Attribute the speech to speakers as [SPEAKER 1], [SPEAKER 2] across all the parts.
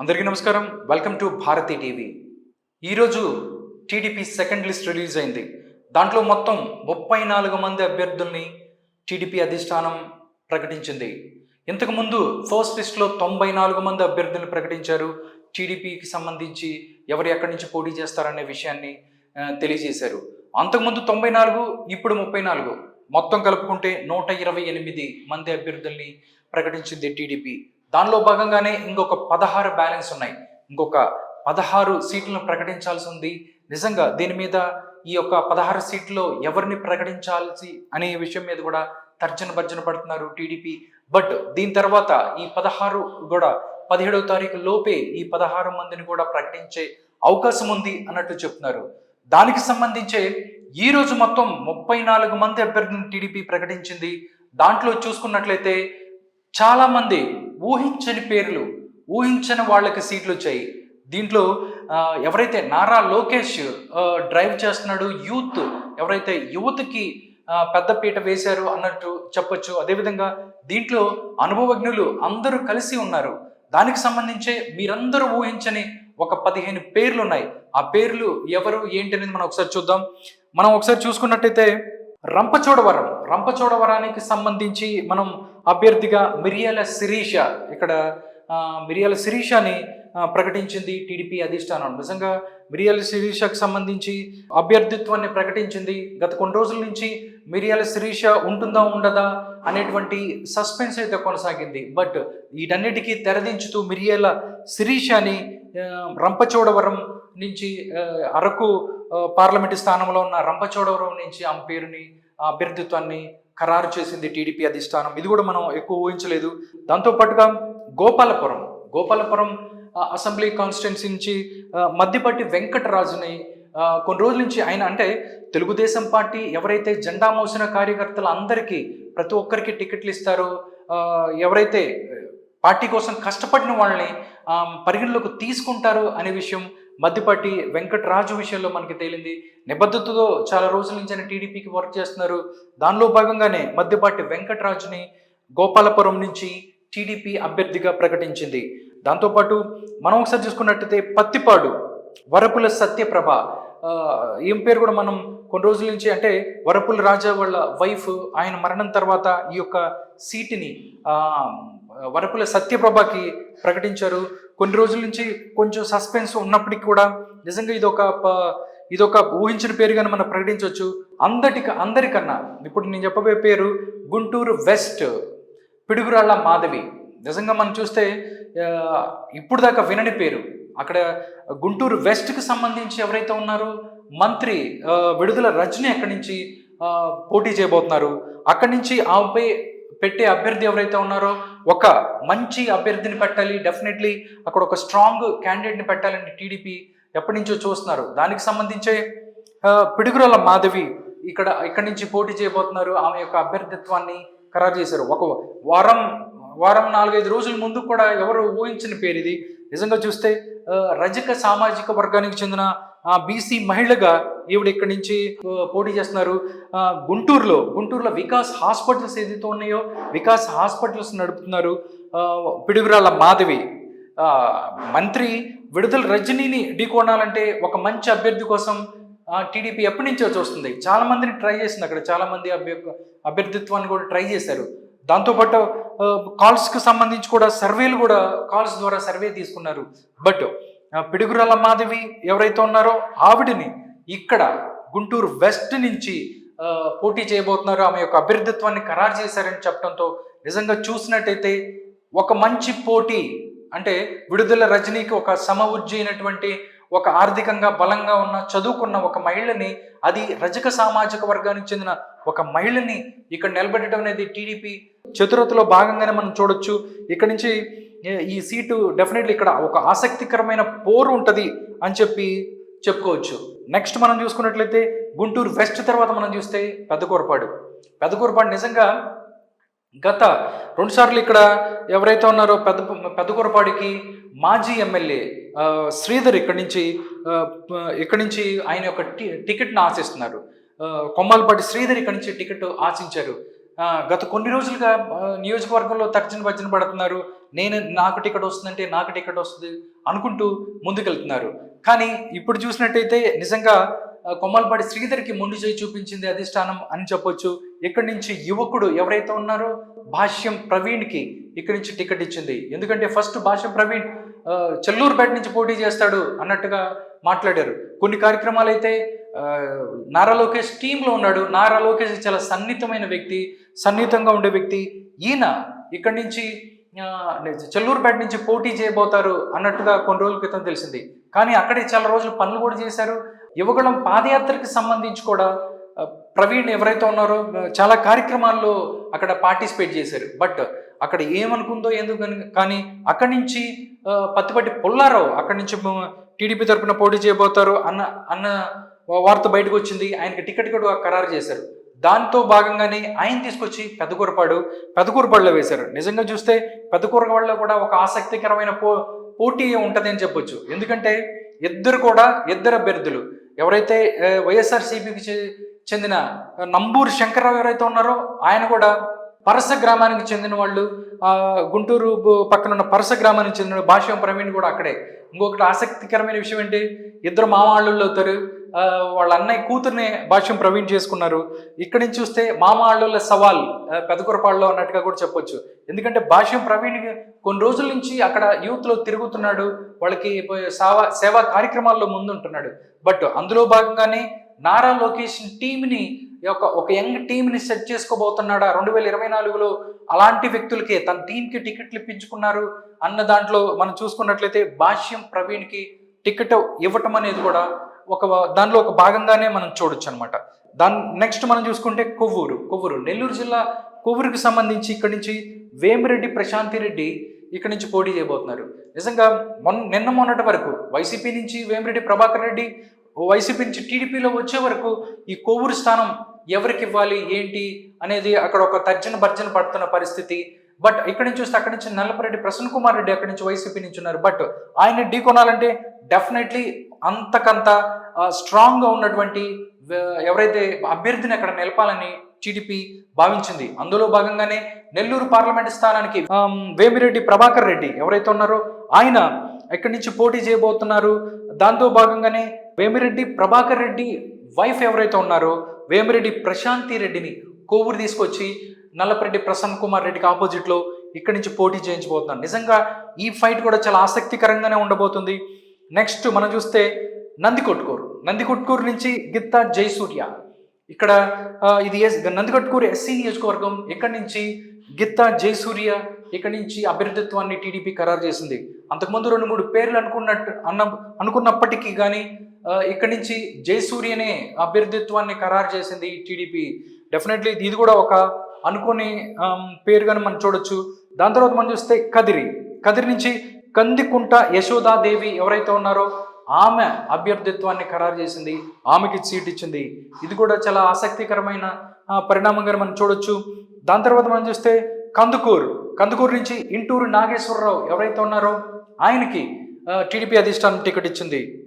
[SPEAKER 1] అందరికీ నమస్కారం. Welcome to Bharati TV ఈరోజు టీడీపీ సెకండ్ లిస్ట్ రిలీజ్ అయింది. దాంట్లో మొత్తం ముప్పై నాలుగు మంది అభ్యర్థుల్ని టీడీపీ అధిష్టానం ప్రకటించింది. ఇంతకుముందు ఫస్ట్ లిస్ట్లో తొంభై నాలుగు మంది అభ్యర్థులను ప్రకటించారు. టీడీపీకి సంబంధించి ఎవరు ఎక్కడి నుంచి పోటీ చేస్తారనే విషయాన్ని తెలియజేశారు. అంతకుముందు తొంభై నాలుగు ఇప్పుడు ముప్పై నాలుగు. మొత్తం కలుపుకుంటే నూట ఇరవై ఎనిమిది మంది అభ్యర్థుల్ని ప్రకటించింది టీడీపీ దానిలో భాగంగానే ఇంకొక పదహారు బ్యాలెన్స్ ఉన్నాయి. ఇంకొక పదహారు సీట్లను ప్రకటించాల్సి ఉంది. నిజంగా దీని మీద ఈ యొక్క పదహారు సీట్లో ఎవరిని ప్రకటించాల్సి అనే విషయం మీద కూడా తర్జన భర్జన పడుతున్నారు టీడీపీ. బట్ దీని తర్వాత ఈ పదహారు కూడా పదిహేడవ తారీఖు లోపే ఈ పదహారు మందిని కూడా ప్రకటించే అవకాశం ఉంది అన్నట్టు చెప్తున్నారు. దానికి సంబంధించే ఈ రోజు మొత్తం ముప్పై నాలుగు మంది అభ్యర్థిని టీడీపీ ప్రకటించింది. దాంట్లో చూసుకున్నట్లయితే చాలా మంది ఊహించని పేర్లు ఊహించని వాళ్ళకి సీట్లు వచ్చాయి. దీంట్లో ఎవరైతే నారా లోకేష్ డ్రైవ్ చేస్తున్నాడు యూత్ ఎవరైతే యువతకి పెద్దపీట వేశారు అన్నట్టు చెప్పొచ్చు. అదేవిధంగా దీంట్లో అనుభవజ్ఞులు అందరూ కలిసి ఉన్నారు. దానికి సంబంధించే మీరందరూ ఊహించని ఒక పదిహేను పేర్లు ఉన్నాయి. ఆ పేర్లు ఎవరు ఏంటి అనేది మనం ఒకసారి చూద్దాం. మనం ఒకసారి చూసుకున్నట్టయితే రంపచోడవరం రంపచోడవరానికి సంబంధించి మనం అభ్యర్థిగా మిరియాల శిరీష ఇక్కడ మిరియాల శిరీషని ప్రకటించింది టీడీపీ అధిష్టానం. నిజంగా మిరియాల శిరీషకు సంబంధించి అభ్యర్థిత్వాన్ని ప్రకటించింది గత కొన్ని రోజుల నుంచి మిరియాల శిరీష ఉంటుందా ఉండదా అనేటువంటి సస్పెన్స్ అయితే కొనసాగింది. బట్ వీటన్నిటికీ తెరదించుతూ మిరియాల శిరీషని రంపచోడవరం నుంచి అరకు పార్లమెంటు స్థానంలో ఉన్న రంపచోడవరం నుంచి ఆమె పేరుని అభ్యర్థిత్వాన్ని ఖరారు చేసింది టీడీపీ అధిష్టానం. ఇది కూడా మనం ఎక్కువ ఊహించలేదు. దాంతోపాటుగా గోపాలపురం గోపాలపురం అసెంబ్లీ కాన్స్టిట్యున్సీ నుంచి ఆ, మద్దిపట్టి వెంకటరాజుని కొన్ని రోజుల నుంచి ఆయన అంటే తెలుగుదేశం పార్టీ ఎవరైతే జెండా మోసిన కార్యకర్తలు అందరికీ ప్రతి ఒక్కరికి టికెట్లు ఇస్తారో ఎవరైతే పార్టీ కోసం కష్టపడిన వాళ్ళని పరిగణలోకి తీసుకుంటారు అనే విషయం మద్దిపాటి వెంకటరాజు విషయంలో మనకి తేలింది. నిబద్ధతతో చాలా రోజుల నుంచి ఆయన టీడీపీకి వర్క్ చేస్తున్నారు. దానిలో భాగంగానే మద్దిపాటి వెంకటరాజుని గోపాలపురం నుంచి టీడీపీ అభ్యర్థిగా ప్రకటించింది. దాంతోపాటు మనం ఒకసారి చూసుకున్నట్టయితే పత్తిపాడు వరపుల సత్యప్రభ ఏం పేరు కూడా మనం కొన్ని రోజుల నుంచి అంటే వరపుల రాజా వాళ్ళ వైఫ్ ఆయన మరణం తర్వాత ఈ యొక్క సీటుని వరపుల సత్యప్రభకి ప్రకటించారు. కొన్ని రోజుల నుంచి కొంచెం సస్పెన్స్ ఉన్నప్పటికీ కూడా నిజంగా ఇది ఒక ప- ఇది ఒక ఊహించిన పేరుగానే మనం ప్రకటించవచ్చు. అందటిక అందరికన్నా ఇప్పుడు నేను చెప్పబోయే పేరు గుంటూరు వెస్ట్ పిడుగురాళ్ళ మాధవి. నిజంగా మనం చూస్తే ఇప్పుడు దాకా వినని పేరు. అక్కడ గుంటూరు వెస్ట్కి సంబంధించి ఎవరైతే ఉన్నారో మంత్రి విడుదల రజని అక్కడి నుంచి పోటీ చేయబోతున్నారు. అక్కడి నుంచి ఆమెపై పెట్టే అభ్యర్థి ఎవరైతే ఉన్నారో ఒక మంచి అభ్యర్థిని పెట్టాలి డెఫినెట్లీ అక్కడ ఒక స్ట్రాంగ్ క్యాండిడేట్ని పెట్టాలని టీడీపీ ఎప్పటి నుంచో చూస్తున్నారు. దానికి సంబంధించే పిడుగురల మాధవి ఇక్కడ ఇక్కడి నుంచి పోటీ చేయబోతున్నారు. ఆమె యొక్క అభ్యర్థిత్వాన్ని ఖరారు చేశారు. ఒక వారం వారం నాలుగైదు రోజుల ముందు కూడా ఎవరు ఊహించని పేరు ఇది. నిజంగా చూస్తే రజక సామాజిక వర్గానికి చెందిన బీసీ మహిళగా ఈవిడ ఇక్కడి నుంచి పోటీ చేస్తున్నారు. గుంటూరులో గుంటూరులో వికాస్ హాస్పిటల్స్ ఏదైతే ఉన్నాయో వికాస్ హాస్పిటల్స్ నడుపుతున్నారు. పిడుగురాల పిడుగురాళ్ళ మాధవి. మంత్రి విడుదల రజనీని ఢీకొనాలంటే ఒక మంచి అభ్యర్థి కోసం టీడీపీ ఎప్పటి నుంచో చూస్తుంది. చాలా మందిని ట్రై చేసింది అక్కడ. చాలా మంది అభ్య అభ్యర్థిత్వాన్ని కూడా ట్రై చేశారు. దాంతోపాటు కాల్స్కి సంబంధించి కూడా సర్వేలు కూడా కాల్స్ ద్వారా సర్వే తీసుకున్నారు. బట్ పిడుగురాల మాధవి ఎవరైతే ఉన్నారో ఆవిడని ఇక్కడ గుంటూరు వెస్ట్ నుంచి పోటీ చేయబోతున్నారు. ఆమె యొక్క అభ్యర్థిత్వాన్ని ఖరారు చేశారని చెప్పడంతో నిజంగా చూసినట్టయితే ఒక మంచి పోటీ అంటే విడుదల రజనీకి ఒక సమ అయినటువంటి ఒక ఆర్థికంగా బలంగా ఉన్న చదువుకున్న ఒక మహిళని అది రజక సామాజిక వర్గానికి చెందిన ఒక మహిళని ఇక్కడ నిలబెట్టడం అనేది టీడీపీ చతురతలో భాగంగానే మనం చూడొచ్చు. ఇక్కడ నుంచి ఈ సీటు డెఫినెట్లీ ఇక్కడ ఒక ఆసక్తికరమైన పోరు ఉంటుంది అని చెప్పి చెప్పుకోవచ్చు. నెక్స్ట్ మనం చూసుకున్నట్లయితే గుంటూరు వెస్ట్ తర్వాత మనం చూస్తే పెద్దకూరపాడు పెద్దకూరపాడు నిజంగా గత రెండుసార్లు ఇక్కడ ఎవరైతే ఉన్నారో పెద్ద పెద్దకూరపాడికి మాజీ ఎమ్మెల్యే శ్రీధర్ ఇక్కడి నుంచి ఇక్కడి నుంచి ఆయన యొక్క టి టికెట్ను ఆశిస్తున్నారు. కొమ్మాలపాటి శ్రీధర్ ఇక్కడి నుంచి టికెట్ ఆశించారు. గత కొన్ని రోజులుగా నియోజకవర్గంలో తర్జన భర్జన పడుతున్నారు. నేను నాకు టికెట్ వస్తుందంటే నాకు టికెట్ వస్తుంది అనుకుంటూ ముందుకెళ్తున్నారు. కానీ ఇప్పుడు చూసినట్టయితే నిజంగా కొమ్మలపాటి శ్రీధర్కి ముందు చేయి చూపించింది అధిష్టానం అని చెప్పొచ్చు. ఇక్కడి నుంచి యువకుడు ఎవరైతే ఉన్నారో భాష్యం ప్రవీణ్కి ఇక్కడి నుంచి టికెట్ ఇచ్చింది. ఎందుకంటే ఫస్ట్ భాష్యం ప్రవీణ్ చెల్లూరుపేట నుంచి పోటీ చేస్తాడు అన్నట్టుగా మాట్లాడారు. కొన్ని కార్యక్రమాలు అయితే నారా లోకేష్ టీంలో ఉన్నాడు. నారా లోకేష్ చాలా సన్నిహితమైన వ్యక్తి సన్నిహితంగా ఉండే వ్యక్తి. ఈయన ఇక్కడి నుంచి చెల్లూరుపేట నుంచి పోటీ చేయబోతారు అన్నట్టుగా కొన్ని రోజుల క్రితం తెలిసింది. కానీ అక్కడే చాలా రోజులు పనులు కూడా చేశారు. యువగళం పాదయాత్రకి సంబంధించి కూడా ప్రవీణ్ ఎవరైతే ఉన్నారో చాలా కార్యక్రమాల్లో అక్కడ పార్టిసిపేట్ చేశారు. బట్ అక్కడ ఏమనుకుందో ఎందుకు కానీ అక్కడి నుంచి పత్తిపట్టి పుల్లారావు అక్కడి నుంచి టీడీపీ తరపున పోటీ చేయబోతారు అన్న అన్న వార్త బయటకు వచ్చింది. ఆయనకి టికెట్ కూడా ఖరారు చేశారు. దాంతో భాగంగానే ఆయన తీసుకొచ్చి పెదకూరపాడు పెదకూరపాడులో వేశారు. నిజంగా చూస్తే పెదకూరపాడులో కూడా ఒక ఆసక్తికరమైన పో పోటీ ఉంటుంది అని చెప్పొచ్చు. ఎందుకంటే ఇద్దరు కూడా ఇద్దరు అభ్యర్థులు. ఎవరైతే వైఎస్ఆర్సీపీకి చెందిన నంబూరు శంకర్రావు ఎవరైతే ఉన్నారో ఆయన కూడా పరస గ్రామానికి చెందిన వాళ్ళు. గుంటూరు పక్కన ఉన్న పరస గ్రామానికి చెందిన భాష్యం ప్రవీణ్ కూడా అక్కడే. ఇంకొకటి ఆసక్తికరమైన విషయం ఏంటి? ఇద్దరు మామాళ్ళు అవుతారు. వాళ్ళ అన్నయ్య కూతుర్ని భాష్యం ప్రవీణ్ చేసుకున్నారు. ఇక్కడి నుంచి చూస్తే మామాళ్ళ సవాల్ ఆ, అన్నట్టుగా కూడా చెప్పొచ్చు. ఎందుకంటే భాష్యం ప్రవీణ్ కొన్ని రోజుల నుంచి అక్కడ యూత్లో తిరుగుతున్నాడు. వాళ్ళకి సేవా సేవా కార్యక్రమాల్లో ముందుంటున్నాడు. బట్ అందులో భాగంగానే నారా లోకేష్ టీంని ఒక ఒక యంగ్ టీంని సెట్ చేసుకోబోతున్నాడా? రెండు వేల ఇరవై నాలుగులో అలాంటి వ్యక్తులకే తన టీంకి టికెట్లు ఇప్పించుకున్నారు అన్న దాంట్లో మనం చూసుకున్నట్లయితే భాష్యం ప్రవీణ్కి టికెట్ ఇవ్వటం అనేది కూడా ఒక దానిలో ఒక భాగంగానే మనం చూడొచ్చు అనమాట దాని నెక్స్ట్ మనం చూసుకుంటే కొవ్వూరు. కొవ్వూరు నెల్లూరు జిల్లా కొవ్వూరుకి సంబంధించి ఇక్కడి నుంచి వేమిరెడ్డి ప్రశాంతి రెడ్డి ఇక్కడి నుంచి పోటీ చేయబోతున్నారు. నిజంగా మొన్న నిన్న మొన్నటి వరకు వైసీపీ నుంచి వేమిరెడ్డి ప్రభాకర్ రెడ్డి వైసీపీ నుంచి టీడీపీలో వచ్చే వరకు ఈ కోవూరు స్థానం ఎవరికి ఇవ్వాలి ఏంటి అనేది అక్కడ ఒక తర్జన భర్జన పడుతున్న పరిస్థితి. బట్ ఇక్కడి నుంచి చూస్తే అక్కడి నుంచి నల్లపరెడ్డి ప్రసన్న కుమార్ రెడ్డి అక్కడి నుంచి వైసీపీ నుంచి ఉన్నారు. బట్ ఆయన ఢీ కొనాలంటే డెఫినెట్లీ అంతకంత స్ట్రాంగ్గా ఉన్నటువంటి ఎవరైతే అభ్యర్థిని అక్కడ నిలపాలని టీడీపీ భావించింది. అందులో భాగంగానే నెల్లూరు పార్లమెంట్ స్థానానికి వేమిరెడ్డి ప్రభాకర్ రెడ్డి ఎవరైతే ఉన్నారో ఆయన ఎక్కడి నుంచి పోటీ చేయబోతున్నారు. దాంతో భాగంగానే వేమిరెడ్డి ప్రభాకర్ రెడ్డి వైఫ్ ఎవరైతే ఉన్నారో వేమిరెడ్డి ప్రశాంతి రెడ్డిని కోవూరు తీసుకొచ్చి నల్లపరెడ్డి ప్రసన్న కుమార్ రెడ్డికి ఆపోజిట్లో ఇక్కడి నుంచి పోటీ చేయించబోతున్నారు. నిజంగా ఈ ఫైట్ కూడా చాలా ఆసక్తికరంగానే ఉండబోతుంది. నెక్స్ట్ మనం చూస్తే నందికొట్కూరు. నందికొట్కూరు నుంచి గిత్తా జయసూర్య. ఇక్కడ ఇది ఎస్ నందికొట్కూరు ఎస్సీ నియోజకవర్గం ఇక్కడి నుంచి గిత్తా జయసూర్య ఇక్కడి నుంచి అభ్యర్థిత్వాన్ని టీడీపీ ఖరారు చేసింది. అంతకుముందు రెండు మూడు పేర్లు అనుకున్నట్టు అన్న అనుకున్నప్పటికీ కానీ ఇక్కడి నుంచి జయసూర్యనే అభ్యర్థిత్వాన్ని ఖరారు చేసింది టీడీపీ. డెఫినెట్లీ ఇది కూడా ఒక అనుకోని పేరుగానే మనం చూడొచ్చు. దాని తర్వాత మనం చూస్తే కదిరి. కదిరి నుంచి కందికుంట యశోదాదేవి ఎవరైతే ఉన్నారో ఆమె అభ్యర్థిత్వాన్ని ఖరారు చేసింది. ఆమెకి సీట్ ఇచ్చింది. ఇది కూడా చాలా ఆసక్తికరమైన పరిణామంగా మనం చూడొచ్చు. దాని తర్వాత మనం చూస్తే కందుకూరు. కందుకూరు నుంచి ఇంటూరు నాగేశ్వరరావు ఎవరైతే ఉన్నారో ఆయనకి టీడీపీ అధిష్టానం టికెట్ ఇచ్చింది.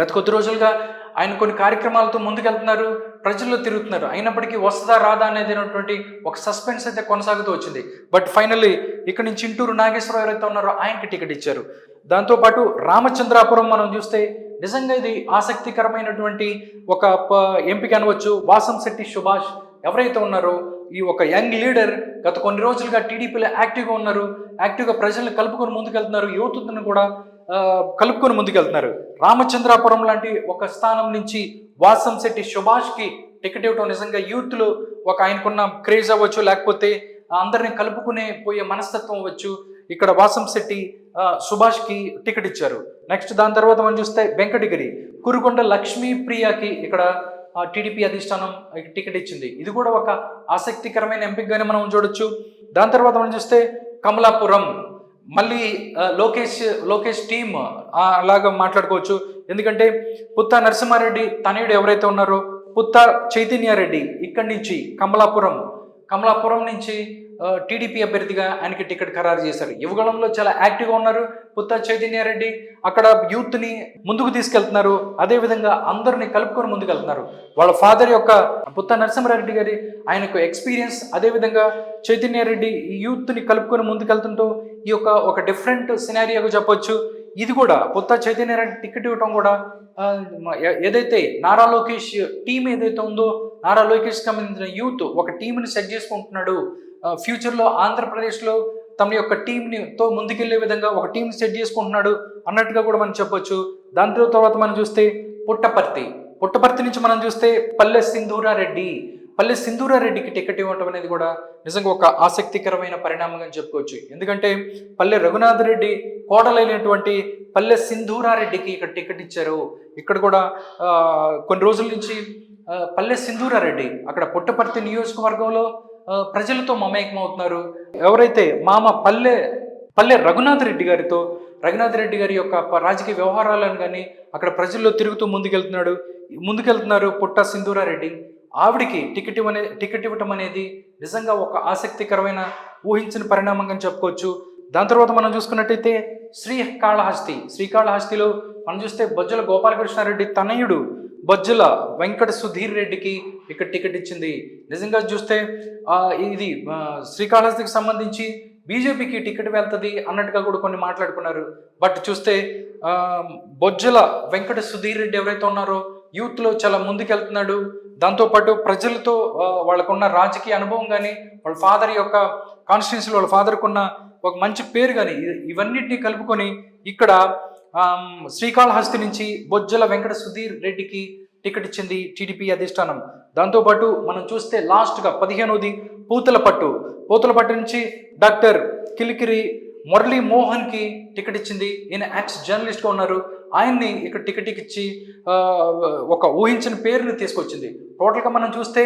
[SPEAKER 1] గత కొద్ది రోజులుగా ఆయన కొన్ని కార్యక్రమాలతో ముందుకెళ్తున్నారు ప్రజల్లో తిరుగుతున్నారు. అయినప్పటికీ వస్తుందా రాదా అనేది అనేటువంటి ఒక సస్పెన్స్ అయితే కొనసాగుతూ వచ్చింది. బట్ ఫైనల్లీ ఇక్కడ నుంచి ఇంటూరు నాగేశ్వరరావు ఎవరైతే ఉన్నారో ఆయనకి టికెట్ ఇచ్చారు. దాంతోపాటు రామచంద్రాపురం మనం చూస్తే నిజంగా ఇది ఆసక్తికరమైనటువంటి ఒక ప- ఎంపిక అనవచ్చు. వాసంశెట్టి సుభాష్ ఎవరైతే ఉన్నారో ఈ ఒక యంగ్ లీడర్ గత కొన్ని రోజులుగా టీడీపీలో యాక్టివ్గా ఉన్నారు. యాక్టివ్గా ప్రజల్ని కలుపుకొని ముందుకెళ్తున్నారు. యూత్ను కూడా కలుపుకొని ముందుకెళ్తున్నారు. రామచంద్రాపురం లాంటి ఒక స్థానం నుంచి వాసంశెట్టి సుభాష్కి టికెట్ ఇవ్వడం నిజంగా యూత్లో ఒక ఆయనకున్న క్రేజ్ అవ్వచ్చు లేకపోతే అందరిని కలుపుకునే పోయే మనస్తత్వం అవ్వచ్చు. ఇక్కడ వాసంశెట్టి శెట్టి సుభాష్కి టికెట్ ఇచ్చారు. నెక్స్ట్ దాని తర్వాత మనం చూస్తే వెంకటగిరి కురుకొండ లక్ష్మీ ప్రియాకి ఇక్కడ టీడీపీ అధిష్టానం టికెట్ ఇచ్చింది. ఇది కూడా ఒక ఆసక్తికరమైన ఎంపికగానే మనం చూడొచ్చు. దాని తర్వాత మనం చూస్తే కమలాపురం. మళ్ళీ లోకేష్ లోకేష్ టీమ్ అలాగా మాట్లాడుకోవచ్చు. ఎందుకంటే పుత్త నరసింహారెడ్డి తనయుడు ఎవరైతే ఉన్నారో పుత్త చైతన్యారెడ్డి ఇక్కడి నుంచి కమలాపురం. కమలాపురం నుంచి టీడీపీ అభ్యర్థిగా ఆయనకి టికెట్ ఖరారు చేశారు. యువగళంలో చాలా యాక్టివ్గా ఉన్నారు పుత్త చైతన్యారెడ్డి. అక్కడ యూత్ని ముందుకు తీసుకెళ్తున్నారు. అదేవిధంగా అందరిని కలుపుకొని ముందుకెళ్తున్నారు. వాళ్ళ ఫాదర్ యొక్క పుత్త నరసింహారెడ్డి గారి ఆయనకు ఎక్స్పీరియన్స్ అదేవిధంగా చైతన్యారెడ్డి ఈ యూత్ని కలుపుకొని ముందుకెళ్తుంటూ ఈ యొక్క ఒక డిఫరెంట్ సినారియోగా చెప్పొచ్చు. ఇది కూడా కొత్త చైతన్యారెడ్డి టికెట్ ఇవ్వటం కూడా ఏదైతే నారా లోకేష్ టీం ఏదైతే ఉందో నారా లోకేష్ సంబంధించిన యూత్ ఒక టీంని సెట్ చేసుకుంటున్నాడు. ఫ్యూచర్లో ఆంధ్రప్రదేశ్లో తమ యొక్క టీంని తో ముందుకెళ్ళే విధంగా ఒక టీం సెట్ చేసుకుంటున్నాడు అన్నట్టుగా కూడా మనం చెప్పొచ్చు. దాంట్లో తర్వాత మనం చూస్తే పుట్టపర్తి. పుట్టపర్తి నుంచి మనం చూస్తే పల్లె సింధూరారెడ్డి. పల్లె సింధూరారెడ్డికి టికెట్ ఇవ్వటం అనేది కూడా నిజంగా ఒక ఆసక్తికరమైన పరిణామం అని చెప్పుకోవచ్చు. ఎందుకంటే పల్లె రఘునాథ్ రెడ్డి కోడలైనటువంటి పల్లె సింధూరారెడ్డికి ఇక్కడ టికెట్ ఇచ్చారు. ఇక్కడ కూడా కొన్ని రోజుల నుంచి పల్లె సింధూరారెడ్డి అక్కడ పుట్టపర్తి నియోజకవర్గంలో ప్రజలతో మమేకం అవుతున్నారు ఎవరైతే మామ పల్లె పల్లె రఘునాథ్ రెడ్డి గారితో రఘునాథ్ రెడ్డి గారి యొక్క రాజకీయ వ్యవహారాలను కానీ అక్కడ ప్రజల్లో తిరుగుతూ ముందుకెళ్తున్నాడు ముందుకెళ్తున్నారు పుట్ట సింధూరారెడ్డి. ఆవిడికి టికెట్ ఇవ్వనే టికెట్ ఇవ్వటం అనేది నిజంగా ఒక ఆసక్తికరమైన ఊహించిన పరిణామంగా చెప్పుకోవచ్చు. దాని తర్వాత మనం చూసుకున్నట్టయితే శ్రీకాళహస్తి శ్రీకాళహస్తిలో మనం చూస్తే బొజ్జల గోపాలకృష్ణారెడ్డి తనయుడు బొజ్జల వెంకట సుధీర్ రెడ్డికి ఇక్కడ టికెట్ ఇచ్చింది. నిజంగా చూస్తే ఇది శ్రీకాళహస్తికి సంబంధించి బీజేపీకి టికెట్ వెళ్తుంది అన్నట్టుగా కూడా కొన్ని మాట్లాడుకున్నారు. బట్ చూస్తే బొజ్జల వెంకట సుధీర్ రెడ్డి ఎవరైతే ఉన్నారో యూత్లో చాలా ముందుకెళ్తున్నాడు. దాంతోపాటు ప్రజలతో వాళ్ళకున్న రాజకీయ అనుభవం కానీ వాళ్ళ ఫాదర్ యొక్క కాన్స్టిట్యున్సీలో వాళ్ళ ఫాదర్కున్న ఒక మంచి పేరు కానీ ఇవన్నిటిని కలుపుకొని ఇక్కడ శ్రీకాళహస్తి నుంచి బొజ్జల వెంకట సుధీర్ రెడ్డికి టికెట్ ఇచ్చింది టీడీపీ అధిష్టానం. దాంతోపాటు మనం చూస్తే లాస్ట్గా పదిహేనవది పూతలపట్టు పూతలపట్టు నుంచి డాక్టర్ కిలికిరి మురళీ మోహన్కి టికెట్ ఇచ్చింది. ఈయన యాక్స్ జర్నలిస్ట్గా ఉన్నారు. ఆయన్ని ఇక్కడ టికెట్ ఇచ్చి ఒక ఊహించిన పేరుని తీసుకొచ్చింది. టోటల్గా మనం చూస్తే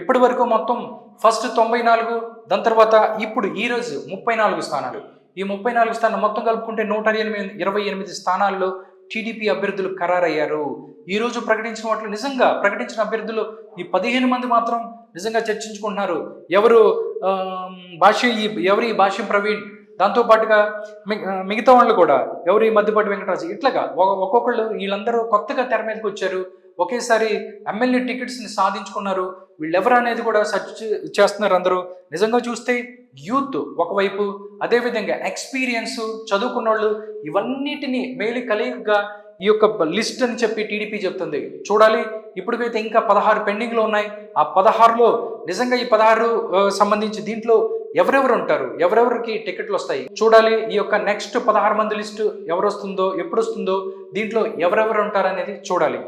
[SPEAKER 1] ఇప్పటి వరకు మొత్తం ఫస్ట్ తొంభై నాలుగు దాని తర్వాత ఇప్పుడు ఈ రోజు ముప్పై నాలుగు స్థానాలు. ఈ ముప్పై నాలుగు స్థానాలు మొత్తం కలుపుకుంటే నూట ఎనిమిది ఇరవై ఎనిమిది స్థానాల్లో టీడీపీ అభ్యర్థులు ఖరారయ్యారు. ఈరోజు ప్రకటించిన వాటిలో నిజంగా ప్రకటించిన అభ్యర్థులు ఈ పదిహేను మంది మాత్రం నిజంగా చర్చించుకుంటున్నారు. ఎవరు ఆమ్, భాష్యం ఈ ఎవరు ఈ భాష్యం ప్రవీణ్? దాంతోపాటుగా మి- మిగతా వాళ్ళు కూడా ఎవరు ఈ మధ్యపాటి వెంకటరాజు? ఇట్లాగా ఒ- ఒక్కొక్కళ్ళు వీళ్ళందరూ కొత్తగా తెర మీదకి వచ్చారు. ఒకేసారి ఎమ్మెల్యే టికెట్స్ని సాధించుకున్నారు. వీళ్ళెవరు అనేది కూడా సెర్చ్ చేస్తున్నారు అందరూ. నిజంగా చూస్తే యూత్ ఒకవైపు అదేవిధంగా ఎక్స్పీరియన్స్ చదువుకున్న వాళ్ళు ఇవన్నిటిని మేలు కలిగిగా ఈ యొక్క లిస్ట్ అని చెప్పి టీడీపీ చెప్తుంది. చూడాలి ఇప్పటికైతే ఇంకా పదహారు పెండింగ్లో ఉన్నాయి. ఆ పదహారులో నిజంగా ఈ పదహారు సంబంధించి దీంట్లో ఎవరెవరు ఉంటారు? ఎవరెవరికి టికెట్లు వస్తాయి? చూడాలి ఈ యొక్క నెక్స్ట్ పదహారు మంది లిస్టు ఎవరు వస్తుందో ఎప్పుడు వస్తుందో దీంట్లో ఎవరెవరు ఉంటారు అనేది చూడాలి.